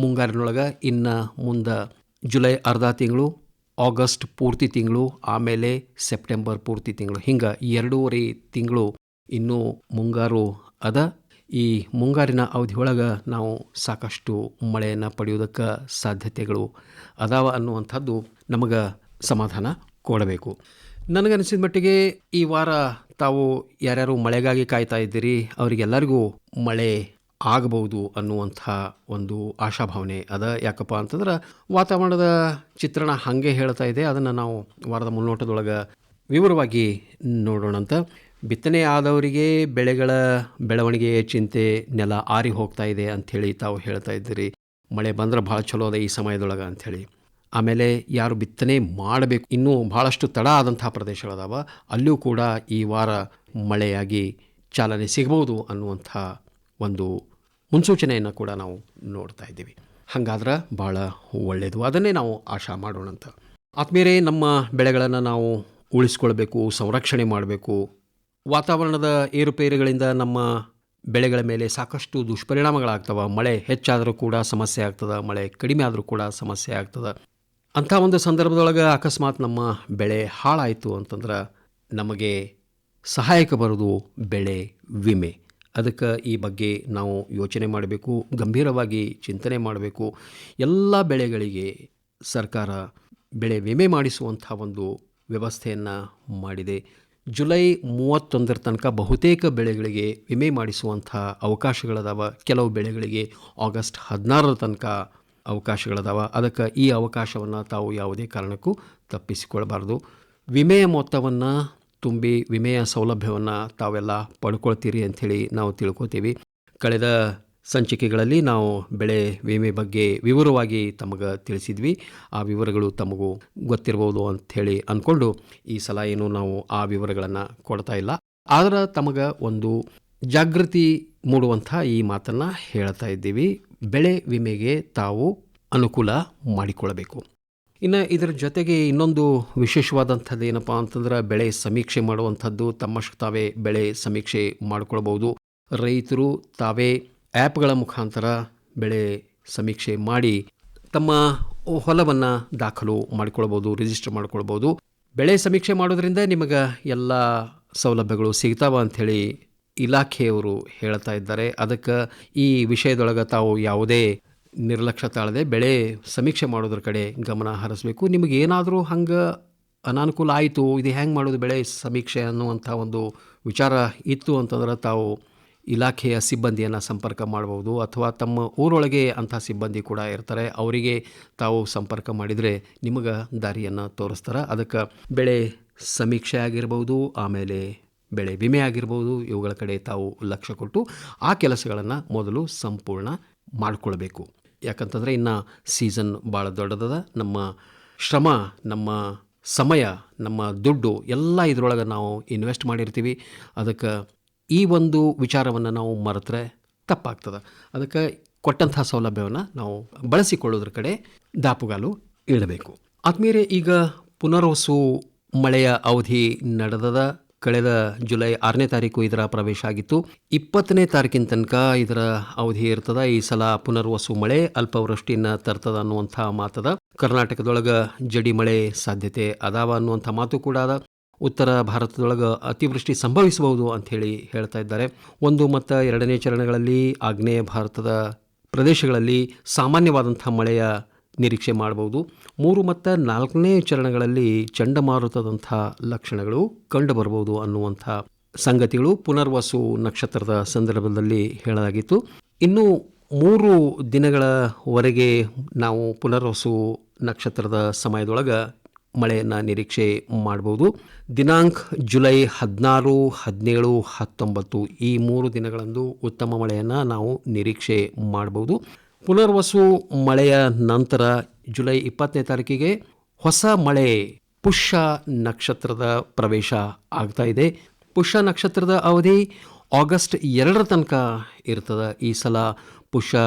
ಮುಂಗಾರಿನೊಳಗೆ. ಇನ್ನು ಮುಂದೆ ಜುಲೈ ಅರ್ಧ ತಿಂಗಳು, ಆಗಸ್ಟ್ ಪೂರ್ತಿ ತಿಂಗಳು, ಆಮೇಲೆ ಸೆಪ್ಟೆಂಬರ್ ಪೂರ್ತಿ ತಿಂಗಳು. ಹಿಂಗೆ ಎರಡೂವರೆ ತಿಂಗಳು ಇನ್ನೂ ಮುಂಗಾರು ಅದ. ಈ ಮುಂಗಾರಿನ ಅವಧಿಯೊಳಗೆ ನಾವು ಸಾಕಷ್ಟು ಮಳೆಯನ್ನು ಪಡೆಯೋದಕ್ಕೆ ಸಾಧ್ಯತೆಗಳು ಅದಾವ ಅನ್ನುವಂಥದ್ದು ನಮಗೆ ಸಮಾಧಾನ ಕೊಡಬೇಕು. ನನಗನ್ನಿಸಿದ ಮಟ್ಟಿಗೆ ಈ ವಾರ ತಾವು ಯಾರ್ಯಾರು ಮಳೆಗಾಗಿ ಕಾಯ್ತಾ ಇದ್ದೀರಿ, ಅವರಿಗೆಲ್ಲರಿಗೂ ಮಳೆ ಆಗಬಹುದು ಅನ್ನುವಂಥ ಒಂದು ಆಶಾಭಾವನೆ ಅದ. ಯಾಕಪ್ಪ ಅಂತಂದ್ರೆ ವಾತಾವರಣದ ಚಿತ್ರಣ ಹಾಗೆ ಹೇಳ್ತಾ ಇದೆ. ಅದನ್ನು ನಾವು ವಾರದ ಮುನ್ನೋಟದೊಳಗೆ ವಿವರವಾಗಿ ನೋಡೋಣಂತ ಬಿತ್ತನೆ ಆದವರಿಗೆ ಬೆಳೆಗಳ ಬೆಳವಣಿಗೆಯ ಚಿಂತೆ ನೆಲ ಆರಿ ಹೋಗ್ತಾ ಇದೆ ಅಂಥೇಳಿ ತಾವು ಹೇಳ್ತಾ ಇದ್ದೀರಿ. ಮಳೆ ಬಂದ್ರೆ ಭಾಳ ಚಲೋ ಅದ ಈ ಸಮಯದೊಳಗೆ ಅಂಥೇಳಿ. ಆಮೇಲೆ ಯಾರು ಬಿತ್ತನೆ ಮಾಡಬೇಕು, ಇನ್ನೂ ಭಾಳಷ್ಟು ತಡ ಆದಂಥ ಪ್ರದೇಶಗಳದಾವ. ಅಲ್ಲೂ ಕೂಡ ಈ ವಾರ ಮಳೆಯಾಗಿ ಚಾಲನೆ ಸಿಗ್ಬೋದು ಅನ್ನುವಂಥ ಒಂದು ಮುನ್ಸೂಚನೆಯನ್ನು ಕೂಡ ನಾವು ನೋಡ್ತಾ ಇದ್ದೀವಿ. ಹಾಗಾದ್ರೆ ಭಾಳ ಒಳ್ಳೆಯದು ಅದನ್ನೇ ನಾವು ಆಶಾ ಮಾಡೋಣಂತ. ಆತ್ಮೀಯರೇ, ನಮ್ಮ ಬೆಳೆಗಳನ್ನು ನಾವು ಉಳಿಸ್ಕೊಳ್ಬೇಕು, ಸಂರಕ್ಷಣೆ ಮಾಡಬೇಕು. ವಾತಾವರಣದ ಏರುಪೇರುಗಳಿಂದ ನಮ್ಮ ಬೆಳೆಗಳ ಮೇಲೆ ಸಾಕಷ್ಟು ದುಷ್ಪರಿಣಾಮಗಳಾಗ್ತವೆ. ಮಳೆ ಹೆಚ್ಚಾದರೂ ಕೂಡ ಸಮಸ್ಯೆ ಆಗ್ತದೆ, ಮಳೆ ಕಡಿಮೆ ಆದರೂ ಕೂಡ ಸಮಸ್ಯೆ ಆಗ್ತದೆ. ಅಂಥ ಒಂದು ಸಂದರ್ಭದೊಳಗೆ ಅಕಸ್ಮಾತ್ ನಮ್ಮ ಬೆಳೆ ಹಾಳಾಯಿತು ಅಂತಂದ್ರೆ ನಮಗೆ ಸಹಾಯಕ ಬರೋದು ಬೆಳೆ ವಿಮೆ. ಅದಕ್ಕೆ ಈ ಬಗ್ಗೆ ನಾವು ಯೋಚನೆ ಮಾಡಬೇಕು, ಗಂಭೀರವಾಗಿ ಚಿಂತನೆ ಮಾಡಬೇಕು. ಎಲ್ಲ ಬೆಳೆಗಳಿಗೆ ಸರ್ಕಾರ ಬೆಳೆ ವಿಮೆ ಮಾಡಿಸುವಂಥ ಒಂದು ವ್ಯವಸ್ಥೆಯನ್ನು ಮಾಡಿದೆ. ಜುಲೈ ಮೂವತ್ತೊಂದರ ತನಕ ಬಹುತೇಕ ಬೆಳೆಗಳಿಗೆ ವಿಮೆ ಮಾಡಿಸುವಂಥ ಅವಕಾಶಗಳದಾವ. ಕೆಲವು ಬೆಳೆಗಳಿಗೆ ಆಗಸ್ಟ್ ಹದಿನಾರರ ತನಕ ಅವಕಾಶಗಳದಾವ. ಅದಕ್ಕೆ ಈ ಅವಕಾಶವನ್ನು ತಾವು ಯಾವುದೇ ಕಾರಣಕ್ಕೂ ತಪ್ಪಿಸಿಕೊಳ್ಬಾರ್ದು ವಿಮೆಯ ಮೊತ್ತವನ್ನು ತುಂಬಿ ವಿಮೆಯ ಸೌಲಭ್ಯವನ್ನು ತಾವೆಲ್ಲ ಪಡ್ಕೊಳ್ತೀರಿ ಅಂಥೇಳಿ ನಾವು ತಿಳ್ಕೊತೀವಿ. ಕಳೆದ ಸಂಚಿಕೆಗಳಲ್ಲಿ ನಾವು ಬೆಳೆ ವಿಮೆ ಬಗ್ಗೆ ವಿವರವಾಗಿ ತಮಗೆ ತಿಳಿಸಿದ್ವಿ. ಆ ವಿವರಗಳು ತಮಗೂ ಗೊತ್ತಿರ್ಬೋದು ಅಂಥೇಳಿ ಅಂದ್ಕೊಂಡು ಈ ಸಲ ಏನು ನಾವು ಆ ವಿವರಗಳನ್ನು ಕೊಡ್ತಾ ಇಲ್ಲ. ಆದರೆ ತಮಗೆ ಒಂದು ಜಾಗೃತಿ ಮೂಡುವಂಥ ಈ ಮಾತನ್ನು ಹೇಳ್ತಾ ಇದ್ದೀವಿ. ಬೆಳೆ ವಿಮೆಗೆ ತಾವು ಅನುಕೂಲ ಮಾಡಿಕೊಳ್ಳಬೇಕು ಇನ್ನು ಇದರ ಜೊತೆಗೆ ಇನ್ನೊಂದು ವಿಶೇಷವಾದಂಥದ್ದು ಏನಪ್ಪ ಅಂತಂದ್ರೆ ಬೆಳೆ ಸಮೀಕ್ಷೆ ಮಾಡುವಂಥದ್ದು ತಮ್ಮಷ್ಟು ತಾವೇ ಬೆಳೆ ಸಮೀಕ್ಷೆ ಮಾಡಿಕೊಳ್ಬಹುದು ರೈತರು ತಾವೇ ಆ್ಯಪ್ಗಳ ಮುಖಾಂತರ ಬೆಳೆ ಸಮೀಕ್ಷೆ ಮಾಡಿ ತಮ್ಮ ಹೊಲವನ್ನು ದಾಖಲು ಮಾಡಿಕೊಳ್ಬೋದು, ರಿಜಿಸ್ಟರ್ ಮಾಡ್ಕೊಳ್ಬೋದು. ಬೆಳೆ ಸಮೀಕ್ಷೆ ಮಾಡೋದ್ರಿಂದ ನಿಮಗೆ ಎಲ್ಲ ಸೌಲಭ್ಯಗಳು ಸಿಗ್ತಾವ ಅಂಥೇಳಿ ಇಲಾಖೆಯವರು ಹೇಳ್ತಾ ಇದ್ದಾರೆ. ಅದಕ್ಕೆ ಈ ವಿಷಯದೊಳಗೆ ತಾವು ಯಾವುದೇ ನಿರ್ಲಕ್ಷ್ಯ ತಾಳದೆ ಬೆಳೆ ಸಮೀಕ್ಷೆ ಮಾಡೋದ್ರ ಕಡೆ ಗಮನ ಹರಿಸಬೇಕು. ನಿಮಗೆ ಏನಾದರೂ ಹಂಗೆ ಅನಾನುಕೂಲ ಆಯಿತು, ಇದು ಹೆಂಗೆ ಮಾಡೋದು ಬೆಳೆ ಸಮೀಕ್ಷೆ ಅನ್ನುವಂಥ ಒಂದು ವಿಚಾರ ಇತ್ತು ಅಂತಂದ್ರೆ ತಾವು ಇಲಾಖೆಯ ಸಿಬ್ಬಂದಿಯನ್ನು ಸಂಪರ್ಕ ಮಾಡಬಹುದು ಅಥವಾ ತಮ್ಮ ಊರೊಳಗೆ ಅಂಥ ಸಿಬ್ಬಂದಿ ಕೂಡ ಇರ್ತಾರೆ, ಅವರಿಗೆ ತಾವು ಸಂಪರ್ಕ ಮಾಡಿದರೆ ನಿಮಗೆ ದಾರಿಯನ್ನು ತೋರಿಸ್ತಾರೆ. ಅದಕ್ಕೆ ಬೆಳೆ ಸಮೀಕ್ಷೆ ಆಗಿರ್ಬೋದು, ಆಮೇಲೆ ಬೆಳೆ ವಿಮೆ ಆಗಿರ್ಬೋದು, ಇವುಗಳ ಕಡೆ ತಾವು ಲಕ್ಷ್ಯ ಕೊಟ್ಟು ಆ ಕೆಲಸಗಳನ್ನು ಮೊದಲು ಸಂಪೂರ್ಣ ಮಾಡಿಕೊಳ್ಬೇಕು. ಯಾಕಂತಂದರೆ ಇನ್ನು ಸೀಸನ್ ಭಾಳ ದೊಡ್ಡದದ, ನಮ್ಮ ಶ್ರಮ, ನಮ್ಮ ಸಮಯ, ನಮ್ಮ ದುಡ್ಡು ಎಲ್ಲ ಇದರೊಳಗೆ ನಾವು ಇನ್ವೆಸ್ಟ್ ಮಾಡಿರ್ತೀವಿ. ಅದಕ್ಕೆ ಈ ಒಂದು ವಿಚಾರವನ್ನು ನಾವು ಮರೆತರೆ ತಪ್ಪಾಗ್ತದೆ. ಅದಕ್ಕೆ ಕೊಟ್ಟಂತಹ ಸೌಲಭ್ಯವನ್ನು ನಾವು ಬಳಸಿಕೊಳ್ಳೋದ್ರ ಕಡೆ ದಾಪುಗಾಲು ಇಡಬೇಕು. ಆದ್ಮೇಲೆ ಈಗ ಪುನರ್ವಸು ಮಳೆಯ ಅವಧಿ ನಡೆದದ ಕಳೆದ ಜುಲೈ ಆರನೇ ತಾರೀಕು ಇದರ ಪ್ರವೇಶ ಆಗಿತ್ತು. ಇಪ್ಪತ್ತನೇ ತಾರೀಕಿನ ತನಕ ಇದರ ಅವಧಿ ಇರ್ತದ. ಈ ಸಲ ಪುನರ್ವಸು ಮಳೆ ಅಲ್ಪವೃಷ್ಟಿನ ತರ್ತದ ಅನ್ನುವಂಥ ಮಾತದ ಕರ್ನಾಟಕದೊಳಗೆ ಜಡಿ ಮಳೆ ಸಾಧ್ಯತೆ ಅದಾವ ಅನ್ನುವಂಥ ಮಾತು ಕೂಡ ಅದ. ಉತ್ತರ ಭಾರತದೊಳಗೆ ಅತಿವೃಷ್ಟಿ ಸಂಭವಿಸಬಹುದು ಅಂಥೇಳಿ ಹೇಳ್ತಾ ಇದ್ದಾರೆ. ಒಂದು ಮತ್ತು ಎರಡನೇ ಚರಣಗಳಲ್ಲಿ ಆಗ್ನೇಯ ಭಾರತದ ಪ್ರದೇಶಗಳಲ್ಲಿ ಸಾಮಾನ್ಯವಾದಂಥ ಮಳೆಯ ನಿರೀಕ್ಷೆ ಮಾಡಬಹುದು. ಮೂರು ಮತ್ತು ನಾಲ್ಕನೇ ಚರಣಗಳಲ್ಲಿ ಚಂಡಮಾರುತದಂಥ ಲಕ್ಷಣಗಳು ಕಂಡುಬರಬಹುದು ಅನ್ನುವಂಥ ಸಂಗತಿಗಳು ಪುನರ್ವಸು ನಕ್ಷತ್ರದ ಸಂದರ್ಭದಲ್ಲಿ ಹೇಳಲಾಗಿತ್ತು. ಇನ್ನು ಮೂರು ದಿನಗಳವರೆಗೆ ನಾವು ಪುನರ್ವಸು ನಕ್ಷತ್ರದ ಸಮಯದೊಳಗೆ ಮಳೆಯನ್ನು ನಿರೀಕ್ಷೆ ಮಾಡ್ಬೋದು. ದಿನಾಂಕ ಜುಲೈ ಹದಿನಾರು, ಹದಿನೇಳು, ಹತ್ತೊಂಬತ್ತು ಈ ಮೂರು ದಿನಗಳಂದು ಉತ್ತಮ ಮಳೆಯನ್ನು ನಾವು ನಿರೀಕ್ಷೆ ಮಾಡಬಹುದು ಪುನರ್ವಸು ಮಳೆಯ ನಂತರ ಜುಲೈ ಇಪ್ಪತ್ತನೇ ತಾರೀಕಿಗೆ ಹೊಸ ಮಳೆ ಪುಷ್ಯ ನಕ್ಷತ್ರದ ಪ್ರವೇಶ ಆಗ್ತಾ ಇದೆ. ಪುಷ್ಯ ನಕ್ಷತ್ರದ ಅವಧಿ ಆಗಸ್ಟ್ ಎರಡರ ತನಕ ಇರ್ತದೆ. ಈ ಸಲ ಪುಷ್ಯ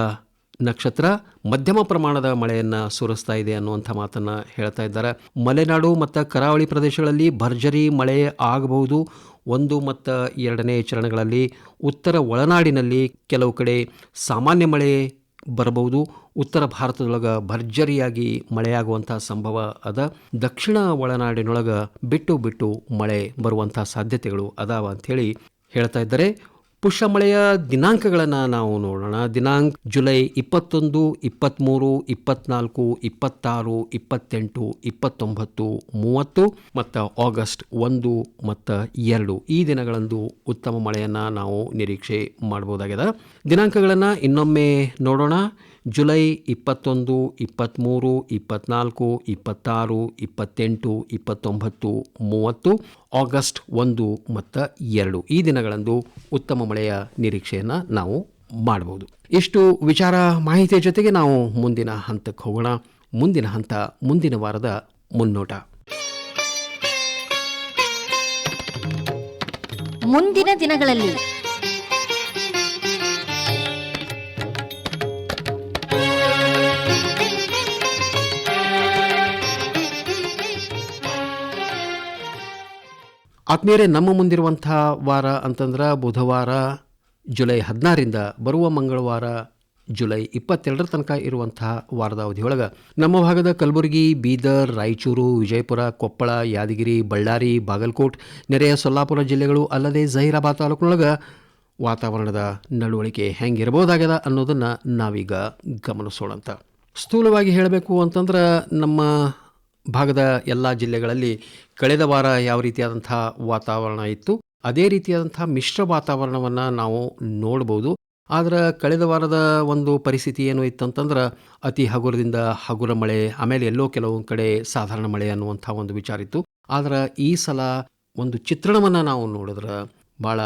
ನಕ್ಷತ್ರ ಮಧ್ಯಮ ಪ್ರಮಾಣದ ಮಳೆಯನ್ನು ಸುರಿಸ್ತಾ ಇದೆ ಅನ್ನುವಂಥ ಮಾತನ್ನು ಹೇಳ್ತಾ ಇದ್ದಾರೆ. ಮಲೆನಾಡು ಮತ್ತು ಕರಾವಳಿ ಪ್ರದೇಶಗಳಲ್ಲಿ ಭರ್ಜರಿ ಮಳೆ ಆಗಬಹುದು. ಒಂದು ಮತ್ತು ಎರಡನೇ ಚರಣಗಳಲ್ಲಿ ಉತ್ತರ ಒಳನಾಡಿನಲ್ಲಿ ಕೆಲವು ಕಡೆ ಸಾಮಾನ್ಯ ಮಳೆ ಬರಬಹುದು. ಉತ್ತರ ಭಾರತದೊಳಗೆ ಭರ್ಜರಿಯಾಗಿ ಮಳೆಯಾಗುವಂಥ ಸಂಭವ ಅದ. ದಕ್ಷಿಣ ಒಳನಾಡಿನೊಳಗೆ ಬಿಟ್ಟು ಬಿಟ್ಟು ಮಳೆ ಬರುವಂಥ ಸಾಧ್ಯತೆಗಳು ಅದಾವ ಅಂಥೇಳಿ ಹೇಳ್ತಾ ಇದ್ದಾರೆ. ಪುಷ್ಯ ಮಳೆಯ ದಿನಾಂಕಗಳನ್ನು ನಾವು ನೋಡೋಣ. ದಿನಾಂಕ ಜುಲೈ ಇಪ್ಪತ್ತೊಂದು ಇಪ್ಪತ್ತ್ಮೂರು ಇಪ್ಪತ್ನಾಲ್ಕು, ಇಪ್ಪತ್ತಾರು, ಇಪ್ಪತ್ತೆಂಟು, ಇಪ್ಪತ್ತೊಂಬತ್ತು, ಮೂವತ್ತು, ಮತ್ತು ಆಗಸ್ಟ್ ಒಂದು, ಮತ್ತು ಎರಡು. ಈ ದಿನಗಳಂದು ಉತ್ತಮ ಮಳೆಯನ್ನು ನಾವು ನಿರೀಕ್ಷೆ ಮಾಡ್ಬೋದಾಗಿದೆ ದಿನಾಂಕಗಳನ್ನು ಇನ್ನೊಮ್ಮೆ ನೋಡೋಣ. ಜುಲೈ ಇಪ್ಪತ್ತೊಂದು ಇಪ್ಪತ್ತ್ಮೂರು ಇಪ್ಪತ್ನಾಲ್ಕು, ಇಪ್ಪತ್ತಾರು, ಇಪ್ಪತ್ತೆಂಟು, ಇಪ್ಪತ್ತೊಂಬತ್ತು, ಮೂವತ್ತು, ಆಗಸ್ಟ್ ಒಂದು ಮತ್ತು ಎರಡು. ಈ ದಿನಗಳಂದು ಉತ್ತಮ ಮಳೆಯ ನಿರೀಕ್ಷೆಯನ್ನು ನಾವು ಮಾಡ್ಬೋದು. ಇಷ್ಟು ವಿಚಾರ ಮಾಹಿತಿಯ ಜೊತೆಗೆ ನಾವು ಮುಂದಿನ ಹಂತಕ್ಕೆ ಹೋಗೋಣ. ಮುಂದಿನ ಹಂತ, ಮುಂದಿನ ವಾರದ ಮುನ್ನೋಟ. ಮುಂದಿನ ದಿನಗಳಲ್ಲಿ ಆತ್ಮೀಯರೇ, ನಮ್ಮ ಮುಂದಿರುವಂಥ ವಾರ ಅಂತಂದ್ರೆ ಬುಧವಾರ ಜುಲೈ ಹದಿನಾರರಿಂದ ಬರುವ ಮಂಗಳವಾರ ಜುಲೈ ಇಪ್ಪತ್ತೆರಡರ ತನಕ ಇರುವಂತಹ ವಾರದ ಅವಧಿಯೊಳಗೆ ನಮ್ಮ ಭಾಗದ ಕಲಬುರಗಿ, ಬೀದರ್, ರಾಯಚೂರು, ವಿಜಯಪುರ, ಕೊಪ್ಪಳ, ಯಾದಗಿರಿ, ಬಳ್ಳಾರಿ, ಬಾಗಲಕೋಟ್, ನೆರೆಯ ಸೊಲ್ಲಾಪುರ ಜಿಲ್ಲೆಗಳು ಅಲ್ಲದೆ ಜಹೀರಾಬಾದ್ ತಾಲೂಕಿನೊಳಗೆ ವಾತಾವರಣದ ನಡವಳಿಕೆ ಹೆಂಗಿರ್ಬೋದಾಗ್ಯದ ಅನ್ನೋದನ್ನು ನಾವೀಗ ಗಮನಿಸೋಣಂತ. ಸ್ಥೂಲವಾಗಿ ಹೇಳಬೇಕು ಅಂತಂದ್ರೆ ನಮ್ಮ ಭಾಗದ ಎಲ್ಲ ಜಿಲ್ಲೆಗಳಲ್ಲಿ ಕಳೆದ ವಾರ ಯಾವ ರೀತಿಯಾದಂಥ ವಾತಾವರಣ ಇತ್ತು, ಅದೇ ರೀತಿಯಾದಂಥ ಮಿಶ್ರ ವಾತಾವರಣವನ್ನು ನಾವು ನೋಡ್ಬೋದು. ಆದರೆ ಕಳೆದ ವಾರದ ಒಂದು ಪರಿಸ್ಥಿತಿ ಏನು ಇತ್ತಂತಂದ್ರೆ, ಅತಿ ಹಗುರದಿಂದ ಹಗುರ ಮಳೆ, ಆಮೇಲೆ ಎಲ್ಲೋ ಕೆಲವೊಂದು ಕಡೆ ಸಾಧಾರಣ ಮಳೆ ಅನ್ನುವಂಥ ಒಂದು ವಿಚಾರ ಇತ್ತು. ಆದರೆ ಈ ಸಲ ಒಂದು ಚಿತ್ರಣವನ್ನು ನಾವು ನೋಡಿದ್ರೆ ಭಾಳ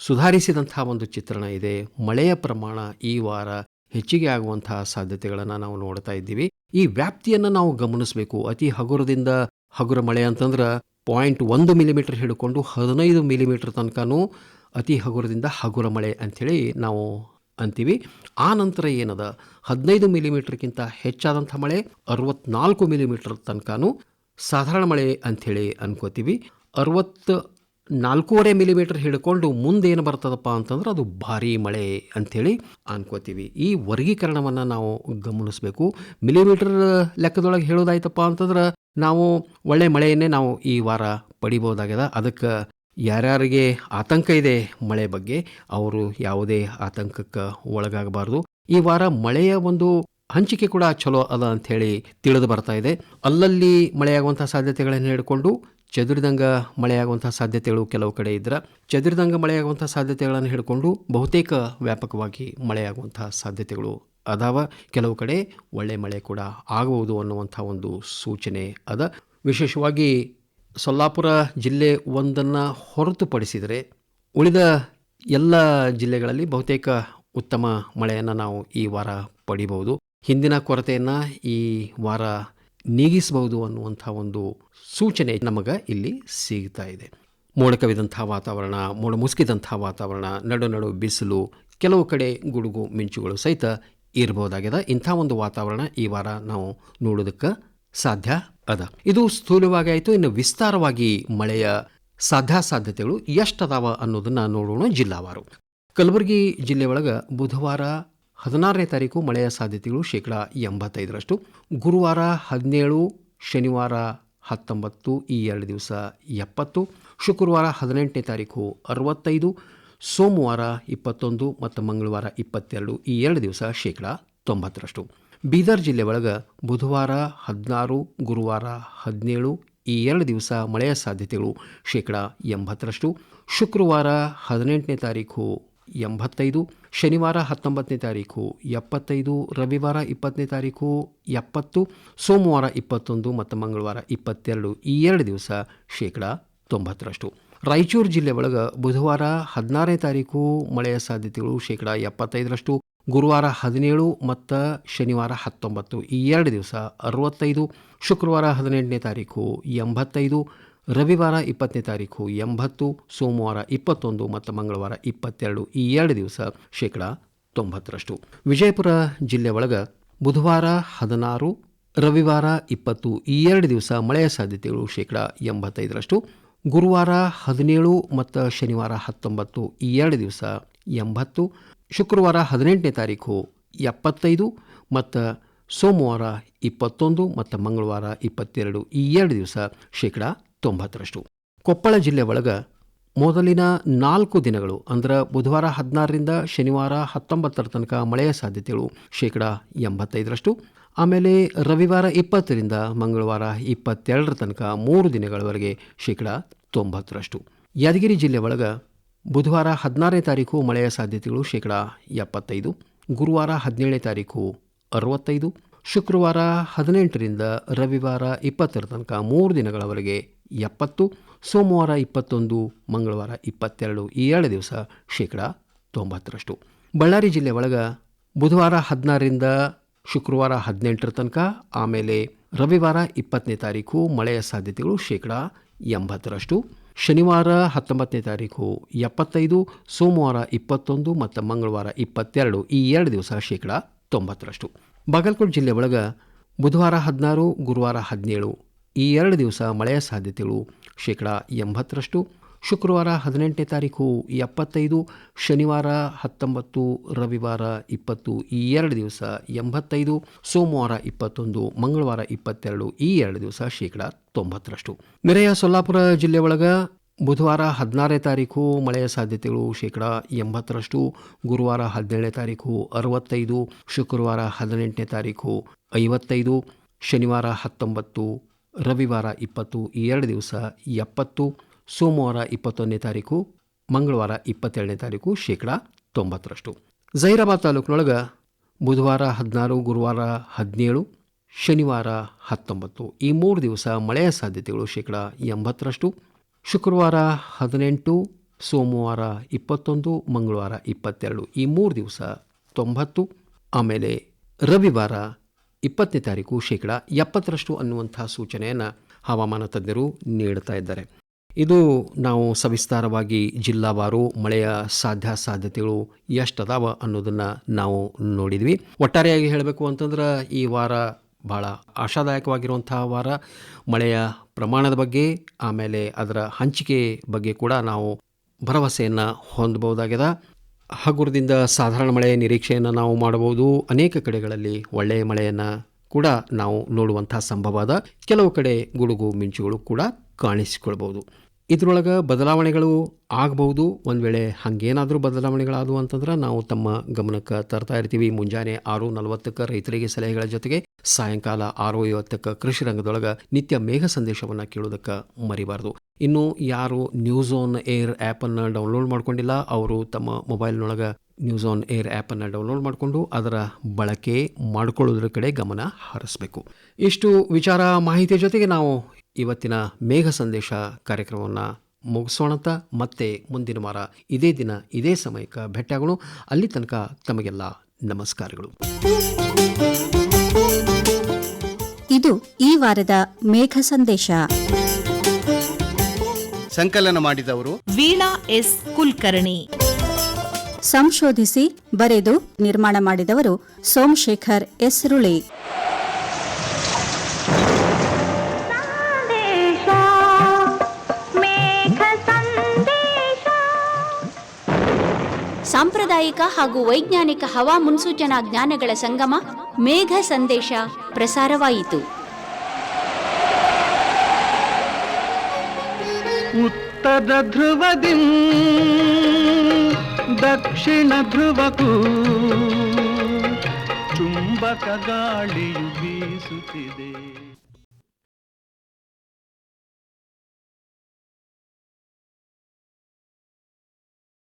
ಸುಧಾರಿಸಿದಂಥ ಒಂದು ಚಿತ್ರಣ ಇದೆ. ಮಳೆಯ ಪ್ರಮಾಣ ಈ ವಾರ ಹೆಚ್ಚಿಗೆ ಆಗುವಂತಹ ಸಾಧ್ಯತೆಗಳನ್ನು ನಾವು ನೋಡ್ತಾ ಇದ್ದೀವಿ. ಈ ವ್ಯಾಪ್ತಿಯನ್ನು ನಾವು ಗಮನಿಸಬೇಕು. ಅತಿ ಹಗುರದಿಂದ ಹಗುರ ಮಳೆ ಅಂತಂದ್ರೆ ಪಾಯಿಂಟ್ ಒಂದು ಮಿಲಿಮೀಟರ್ ಹಿಡ್ಕೊಂಡು ಹದಿನೈದು ಮಿಲಿಮೀಟರ್ ತನಕನೂ ಅತಿ ಹಗುರದಿಂದ ಹಗುರ ಮಳೆ ಅಂಥೇಳಿ ನಾವು ಅಂತೀವಿ. ಆ ನಂತರ ಏನದ? ಹದಿನೈದು ಮಿಲಿಮೀಟರ್ಗಿಂತ ಹೆಚ್ಚಾದಂಥ ಮಳೆ, ಅರವತ್ನಾಲ್ಕು ಮಿಲಿಮೀಟರ್ ತನಕನೂ ಸಾಧಾರಣ ಮಳೆ ಅಂಥೇಳಿ ಅನ್ಕೋತೀವಿ. ಅರವತ್ತು ನಾಲ್ಕೂವರೆ ಮಿಲಿಮೀಟರ್ ಹಿಡ್ಕೊಂಡು ಮುಂದೆ ಏನು ಬರ್ತದಪ್ಪ ಅಂತಂದ್ರೆ ಅದು ಭಾರೀ ಮಳೆ ಅಂಥೇಳಿ ಅನ್ಕೋತೀವಿ. ಈ ವರ್ಗೀಕರಣವನ್ನು ನಾವು ಗಮನಿಸಬೇಕು. ಮಿಲಿಮೀಟರ್ ಲೆಕ್ಕದೊಳಗೆ ಹೇಳೋದಾಯ್ತಪ್ಪ ಅಂತಂದ್ರೆ ನಾವು ಒಳ್ಳೆ ಮಳೆಯನ್ನೇ ನಾವು ಈ ವಾರ ಪಡಿಬೋದಾಗ್ಯದ. ಅದಕ್ಕೆ ಯಾರ್ಯಾರಿಗೆ ಆತಂಕ ಇದೆ ಮಳೆ ಬಗ್ಗೆ, ಅವರು ಯಾವುದೇ ಆತಂಕಕ್ಕೆ ಒಳಗಾಗಬಾರ್ದು. ಈ ವಾರ ಮಳೆಯ ಒಂದು ಹಂಚಿಕೆ ಕೂಡ ಚಲೋ ಅದ ಅಂಥೇಳಿ ತಿಳಿದು ಬರ್ತಾ ಇದೆ. ಅಲ್ಲಲ್ಲಿ ಮಳೆಯಾಗುವಂಥ ಸಾಧ್ಯತೆಗಳನ್ನು ಹಿಡ್ಕೊಂಡು ಚದುರಿದಂಗ ಮಳೆಯಾಗುವಂಥ ಸಾಧ್ಯತೆಗಳು ಕೆಲವು ಕಡೆ ಇದ್ರೆ, ಚದುರಿದಂಗ ಮಳೆಯಾಗುವಂಥ ಸಾಧ್ಯತೆಗಳನ್ನು ಹಿಡ್ಕೊಂಡು ಬಹುತೇಕ ವ್ಯಾಪಕವಾಗಿ ಮಳೆಯಾಗುವಂಥ ಸಾಧ್ಯತೆಗಳು ಅದಾವ. ಕೆಲವು ಕಡೆ ಒಳ್ಳೆ ಮಳೆ ಕೂಡ ಆಗಬಹುದು ಅನ್ನುವಂಥ ಒಂದು ಸೂಚನೆ ಅದ. ವಿಶೇಷವಾಗಿ ಸೊಲ್ಲಾಪುರ ಜಿಲ್ಲೆ ಒಂದನ್ನು ಹೊರತುಪಡಿಸಿದರೆ ಉಳಿದ ಎಲ್ಲ ಜಿಲ್ಲೆಗಳಲ್ಲಿ ಬಹುತೇಕ ಉತ್ತಮ ಮಳೆಯನ್ನು ನಾವು ಈ ವಾರ ಪಡಿಬಹುದು. ಹಿಂದಿನ ಕೊರತೆಯನ್ನು ಈ ವಾರ ನೀಗಿಸಬಹುದು ಅನ್ನುವಂಥ ಒಂದು ಸೂಚನೆ ನಮಗೆ ಇಲ್ಲಿ ಸಿಗ್ತಾ ಇದೆ. ಮೋಡ ಕವಿದಂಥ ವಾತಾವರಣ, ಮೋಡ ಮುಸುಕಿದಂಥ ವಾತಾವರಣ, ನಡು ನಡು ಬಿಸಿಲು, ಕೆಲವು ಕಡೆ ಗುಡುಗು ಮಿಂಚುಗಳು ಸಹಿತ ಇರಬಹುದಾಗಿದೆ. ಇಂಥ ಒಂದು ವಾತಾವರಣ ಈ ವಾರ ನಾವು ನೋಡೋದಕ್ಕೆ ಸಾಧ್ಯ ಅದ. ಇದು ಸ್ಥೂಲವಾಗಿ ಆಯಿತು, ಇನ್ನು ವಿಸ್ತಾರವಾಗಿ ಮಳೆಯ ಸಾಧ್ಯಾಸಾಧ್ಯತೆಗಳು ಎಷ್ಟದಾವ ಅನ್ನೋದನ್ನು ನೋಡೋಣ ಜಿಲ್ಲಾವಾರು. ಕಲಬುರಗಿ ಜಿಲ್ಲೆ ಒಳಗೆ ಬುಧವಾರ ಹದಿನಾರನೇ ತಾರೀಕು ಮಳೆಯ ಸಾಧ್ಯತೆಗಳು ಶೇಕಡ ಎಂಬತ್ತೈದರಷ್ಟು. ಗುರುವಾರ ಹದಿನೇಳು, ಶನಿವಾರ ಹತ್ತೊಂಬತ್ತು, ಈ ಎರಡು ದಿವಸ ಎಪ್ಪತ್ತು. ಶುಕ್ರವಾರ ಹದಿನೆಂಟನೇ ತಾರೀಕು ಅರವತ್ತೈದು, ಸೋಮವಾರ ಇಪ್ಪತ್ತೊಂದು ಮತ್ತು ಮಂಗಳವಾರ ಇಪ್ಪತ್ತೆರಡು, ಈ ಎರಡು ದಿವಸ ಶೇಕಡ ತೊಂಬತ್ತರಷ್ಟು. ಬೀದರ್ ಜಿಲ್ಲೆ ಒಳಗೆ ಬುಧವಾರ ಹದಿನಾರು, ಗುರುವಾರ ಹದಿನೇಳು, ಈ ಎರಡು ದಿವಸ ಮಳೆಯ ಸಾಧ್ಯತೆಗಳು ಶೇಕಡ ಎಂಬತ್ತರಷ್ಟು. ಶುಕ್ರವಾರ ಹದಿನೆಂಟನೇ ತಾರೀಕು ಎಂಬತ್ತೈದು, ಶನಿವಾರ ಹತ್ತೊಂಬತ್ತನೇ ತಾರೀಕು ಎಪ್ಪತ್ತೈದು, ರವಿವಾರ ಇಪ್ಪತ್ತನೇ ತಾರೀಕು ಎಪ್ಪತ್ತು, ಸೋಮವಾರ ಇಪ್ಪತ್ತೊಂದು ಮತ್ತು ಮಂಗಳವಾರ ಇಪ್ಪತ್ತೆರಡು ಈ ಎರಡು ದಿವಸ ಶೇಕಡ ತೊಂಬತ್ತರಷ್ಟು. ರಾಯಚೂರು ಜಿಲ್ಲೆ ಒಳಗೆ ಬುಧವಾರ ಹದಿನಾರನೇ ತಾರೀಕು ಮಳೆಯ ಸಾಧ್ಯತೆಗಳು ಶೇಕಡ ಎಪ್ಪತ್ತೈದರಷ್ಟು. ಗುರುವಾರ ಹದಿನೇಳು ಮತ್ತು ಶನಿವಾರ ಹತ್ತೊಂಬತ್ತು ಈ ಎರಡು ದಿವಸ ಅರವತ್ತೈದು, ಶುಕ್ರವಾರ ಹದಿನೆಂಟನೇ ತಾರೀಕು ಎಂಬತ್ತೈದು ರವಿವಾರ ಇಪ್ಪತ್ತನೇ ತಾರೀಕು ಎಂಬತ್ತು, ಸೋಮವಾರ ಇಪ್ಪತ್ತೊಂದು ಮತ್ತು ಮಂಗಳವಾರ ಇಪ್ಪತ್ತೆರಡು ಈ ಎರಡು ದಿವಸ ಶೇಕಡ ತೊಂಬತ್ತರಷ್ಟು. ವಿಜಯಪುರ ಜಿಲ್ಲೆ ಒಳಗೆ ಬುಧವಾರ ಹದಿನಾರು, ರವಿವಾರ ಇಪ್ಪತ್ತು ಈ ಎರಡು ದಿವಸ ಮಳೆಯ ಸಾಧ್ಯತೆಗಳು ಶೇಕಡ ಎಂಬತ್ತೈದರಷ್ಟು. ಗುರುವಾರ ಹದಿನೇಳು ಮತ್ತು ಶನಿವಾರ ಹತ್ತೊಂಬತ್ತು ಈ ಎರಡು ದಿವಸ ಎಂಬತ್ತು. ಶುಕ್ರವಾರ ಹದಿನೆಂಟನೇ ತಾರೀಕು ಎಪ್ಪತ್ತೈದು ಮತ್ತು ಸೋಮವಾರ ಇಪ್ಪತ್ತೊಂದು ಮತ್ತು ಮಂಗಳವಾರ ಇಪ್ಪತ್ತೆರಡು ಈ ಎರಡು ದಿವಸ ಶೇಕಡ ತೊಂಬತ್ತರಷ್ಟು ಕೊಪ್ಪಳ ಜಿಲ್ಲೆ ಒಳಗೆ ಮೊದಲಿನ ನಾಲ್ಕು ದಿನಗಳು, ಅಂದ್ರೆ ಬುಧವಾರ ಹದಿನಾರರಿಂದ ಶನಿವಾರ ಹತ್ತೊಂಬತ್ತರ ತನಕ ಮಳೆಯ ಸಾಧ್ಯತೆಗಳು ಶೇಕಡ ಎಂಬತ್ತೈದರಷ್ಟು. ಆಮೇಲೆ ರವಿವಾರ ಇಪ್ಪತ್ತರಿಂದ ಮಂಗಳವಾರ ಇಪ್ಪತ್ತೆರಡರ ತನಕ ಮೂರು ದಿನಗಳವರೆಗೆ ಶೇಕಡ ತೊಂಬತ್ತರಷ್ಟು. ಯಾದಗಿರಿ ಜಿಲ್ಲೆ ಒಳಗೆ ಬುಧವಾರ ಹದಿನಾರನೇ ತಾರೀಕು ಮಳೆಯ ಸಾಧ್ಯತೆಗಳು ಶೇಕಡ ಎಪ್ಪತ್ತೈದು, ಗುರುವಾರ ಹದಿನೇಳನೇ ತಾರೀಕು ಅರವತ್ತೈದು, ಶುಕ್ರವಾರ ಹದಿನೆಂಟರಿಂದ ರವಿವಾರ ಇಪ್ಪತ್ತರ ತನಕ ಮೂರು ದಿನಗಳವರೆಗೆ ಎಪ್ಪತ್ತು, ಸೋಮವಾರ ಇಪ್ಪತ್ತೊಂದು, ಮಂಗಳವಾರ ಇಪ್ಪತ್ತೆರಡು, ಈ ಎರಡು ದಿವಸ ಶೇಕಡ ತೊಂಬತ್ತರಷ್ಟು. ಬಳ್ಳಾರಿ ಜಿಲ್ಲೆ ಒಳಗೆ ಬುಧವಾರ ಹದಿನಾರರಿಂದ ಶುಕ್ರವಾರ ಹದಿನೆಂಟರ ತನಕ, ಆಮೇಲೆ ರವಿವಾರ ಇಪ್ಪತ್ತನೇ ತಾರೀಕು ಮಳೆಯ ಸಾಧ್ಯತೆಗಳು ಶೇಕಡ ಎಂಬತ್ತರಷ್ಟು. ಶನಿವಾರ ಹತ್ತೊಂಬತ್ತನೇ ತಾರೀಕು ಎಪ್ಪತ್ತೈದು, ಸೋಮವಾರ ಇಪ್ಪತ್ತೊಂದು ಮತ್ತು ಮಂಗಳವಾರ ಇಪ್ಪತ್ತೆರಡು, ಈ ಎರಡು ದಿವಸ ಶೇಕಡ ತೊಂಬತ್ತರಷ್ಟು. ಬಾಗಲಕೋಟೆ ಜಿಲ್ಲೆ ಒಳಗೆ ಬುಧವಾರ ಹದಿನಾರು, ಗುರುವಾರ ಹದಿನೇಳು ಈ ಎರಡು ದಿವಸ ಮಳೆಯ ಸಾಧ್ಯತೆಗಳು ಶೇಕಡ ಎಂಬತ್ತರಷ್ಟು. ಶುಕ್ರವಾರ ಹದಿನೆಂಟನೇ ತಾರೀಕು ಎಪ್ಪತ್ತೈದು, ಶನಿವಾರ ಹತ್ತೊಂಬತ್ತು, ರವಿವಾರ ಇಪ್ಪತ್ತು, ಈ ಎರಡು ದಿವಸ ಎಂಬತ್ತೈದು, ಸೋಮವಾರ ಇಪ್ಪತ್ತೊಂದು, ಮಂಗಳವಾರ ಇಪ್ಪತ್ತೆರಡು, ಈ ಎರಡು ದಿವಸ ಶೇಕಡ ತೊಂಬತ್ತರಷ್ಟು. ನೆರೆಯ ಸೊಲ್ಲಾಪುರ ಜಿಲ್ಲೆ ಒಳಗೆ ಬುಧವಾರ ಹದಿನಾರನೇ ತಾರೀಕು ಮಳೆಯ ಸಾಧ್ಯತೆಗಳು ಶೇಕಡ ಎಂಬತ್ತರಷ್ಟು. ಗುರುವಾರ ಹದಿನೇಳನೇ ತಾರೀಕು ಅರವತ್ತೈದು, ಶುಕ್ರವಾರ ಹದಿನೆಂಟನೇ ತಾರೀಕು ಐವತ್ತೈದು, ಶನಿವಾರ ಹತ್ತೊಂಬತ್ತು ರವಿವಾರ ಇಪ್ಪತ್ತು ಈ ಎರಡು ದಿವಸ ಎಪ್ಪತ್ತು, ಸೋಮವಾರ ಇಪ್ಪತ್ತೊಂದನೇ ತಾರೀಕು, ಮಂಗಳವಾರ ಇಪ್ಪತ್ತೆರಡನೇ ತಾರೀಕು ಶೇಕಡ ತೊಂಬತ್ತರಷ್ಟು. ಜೈರಾಬಾದ್ ತಾಲೂಕಿನೊಳಗೆ ಬುಧವಾರ ಹದಿನಾರು, ಗುರುವಾರ ಹದಿನೇಳು, ಶನಿವಾರ ಹತ್ತೊಂಬತ್ತು. ಈ ಮೂರು ದಿವಸ ಮಳೆಯ ಸಾಧ್ಯತೆಗಳು ಶೇಕಡ ಎಂಬತ್ತರಷ್ಟು. ಶುಕ್ರವಾರ ಹದಿನೆಂಟು, ಸೋಮವಾರ ಇಪ್ಪತ್ತೊಂದು, ಮಂಗಳವಾರ ಇಪ್ಪತ್ತೆರಡು. ಈ ಮೂರು ದಿವಸ ತೊಂಬತ್ತು. ಆಮೇಲೆ ರವಿವಾರ ಇಪ್ಪತ್ತನೇ ತಾರೀಕು ಶೇಕಡ ಎಪ್ಪತ್ತರಷ್ಟು ಅನ್ನುವಂಥ ಸೂಚನೆಯನ್ನು ಹವಾಮಾನ ತಜ್ಞರು ನೀಡ್ತಾ ಇದ್ದಾರೆ. ಇದು ನಾವು ಸವಿಸ್ತಾರವಾಗಿ ಜಿಲ್ಲಾವಾರು ಮಳೆಯ ಸಾಧ್ಯ ಸಾಧ್ಯತೆಗಳು ಎಷ್ಟದಾವ ಅನ್ನೋದನ್ನು ನಾವು ನೋಡಿದ್ವಿ. ಒಟ್ಟಾರೆಯಾಗಿ ಹೇಳಬೇಕು ಅಂತಂದ್ರೆ ಈ ವಾರ ಭಾಳ ಆಶಾದಾಯಕವಾಗಿರುವಂತಹ ವಾರ. ಮಳೆಯ ಪ್ರಮಾಣದ ಬಗ್ಗೆ, ಆಮೇಲೆ ಅದರ ಹಂಚಿಕೆ ಬಗ್ಗೆ ಕೂಡ ನಾವು ಭರವಸೆಯನ್ನು ಹೊಂದಬಹುದಾಗಿದೆ ಹಗುರದಿಂದ ಸಾಧಾರಣ ಮಳೆಯ ನಿರೀಕ್ಷೆಯನ್ನು ನಾವು ಮಾಡಬಹುದು. ಅನೇಕ ಕಡೆಗಳಲ್ಲಿ ಒಳ್ಳೆಯ ಮಳೆಯನ್ನು ಕೂಡ ನಾವು ನೋಡುವಂತಹ ಸಂಭವ ಕೆಲವು ಕಡೆ ಗುಡುಗು ಮಿಂಚುಗಳು ಕೂಡ ಕಾಣಿಸಿಕೊಳ್ಬೋದು ಇದರೊಳಗೆ ಬದಲಾವಣೆಗಳು ಆಗಬಹುದು. ಒಂದು ವೇಳೆ ಹಾಗೇನಾದರೂ ಬದಲಾವಣೆಗಳಾದವು ಅಂತಂದ್ರೆ ನಾವು ತಮ್ಮ ಗಮನಕ್ಕೆ ತರ್ತಾ ಇರ್ತೀವಿ. ಮುಂಜಾನೆ ಆರು ನಲವತ್ತಕ್ಕೆ ರೈತರಿಗೆ ಸಲಹೆಗಳ ಜೊತೆಗೆ ಸಾಯಂಕಾಲ ಆರು ಐವತ್ತಕ್ಕೆ ಕೃಷಿ ರಂಗದೊಳಗೆ ನಿತ್ಯ ಮೇಘ ಸಂದೇಶವನ್ನು ಕೇಳೋದಕ್ಕೆ ಮರಿಬಾರ್ದು. ಇನ್ನು ಯಾರು ನ್ಯೂಸ್ ಆನ್ ಏರ್ ಆ್ಯಪನ್ನು ಡೌನ್ಲೋಡ್ ಮಾಡ್ಕೊಂಡಿಲ್ಲ, ಅವರು ತಮ್ಮ ಮೊಬೈಲ್ನೊಳಗೆ ನ್ಯೂಸ್ ಆನ್ ಏರ್ ಆ್ಯಪನ್ನು ಡೌನ್ಲೋಡ್ ಮಾಡಿಕೊಂಡು ಅದರ ಬಳಕೆ ಮಾಡಿಕೊಳ್ಳೋದ್ರ ಕಡೆ ಗಮನ ಹರಿಸಬೇಕು. ಇಷ್ಟು ವಿಚಾರ ಮಾಹಿತಿಯ ಜೊತೆಗೆ ನಾವು ಇವತ್ತಿನ ಮೇಘ ಸಂದೇಶ ಕಾರ್ಯಕ್ರಮವನ್ನು ಮುಗಿಸೋಣಂತ ಮತ್ತೆ ಮುಂದಿನ ವಾರ ಇದೇ ದಿನ ಇದೇ ಸಮಯಕ್ಕೆ ಭೇಟಿಯಾಗೋಣ. ಅಲ್ಲಿ ತನಕ ತಮಗೆಲ್ಲ ನಮಸ್ಕಾರಗಳು. ಇದು ಈ ವಾರದ ಮೇಘ ಸಂದೇಶ. ಸಂಕಲನ ಮಾಡಿದವರು ವೀಣಾ ಎಸ್ ಕುಲಕರ್ಣಿ. ಸಂಶೋಧಿಸಿ ಬರೆದು ನಿರ್ಮಾಣ ಮಾಡಿದವರು ಸೋಮಶೇಖರ್ ಎಸ್ರುಳಿ ಸಾಂಪ್ರದಾಯಿಕ ಹಾಗೂ ವೈಜ್ಞಾನಿಕ ಹವಾ ಮುನ್ಸೂಚನಾ ಜ್ಞಾನಗಳ ಸಂಗಮ ಮೇಘ ಸಂದೇಶ ಪ್ರಸಾರವಾಯಿತು. ಉತ್ತರ ಧ್ರುವದಿ ದಕ್ಷಿಣ ಧ್ರುವಕ್ಕೂ ಚುಂಬಕ ಗಾಳಿಯು ಬೀಸುತ್ತಿದೆ.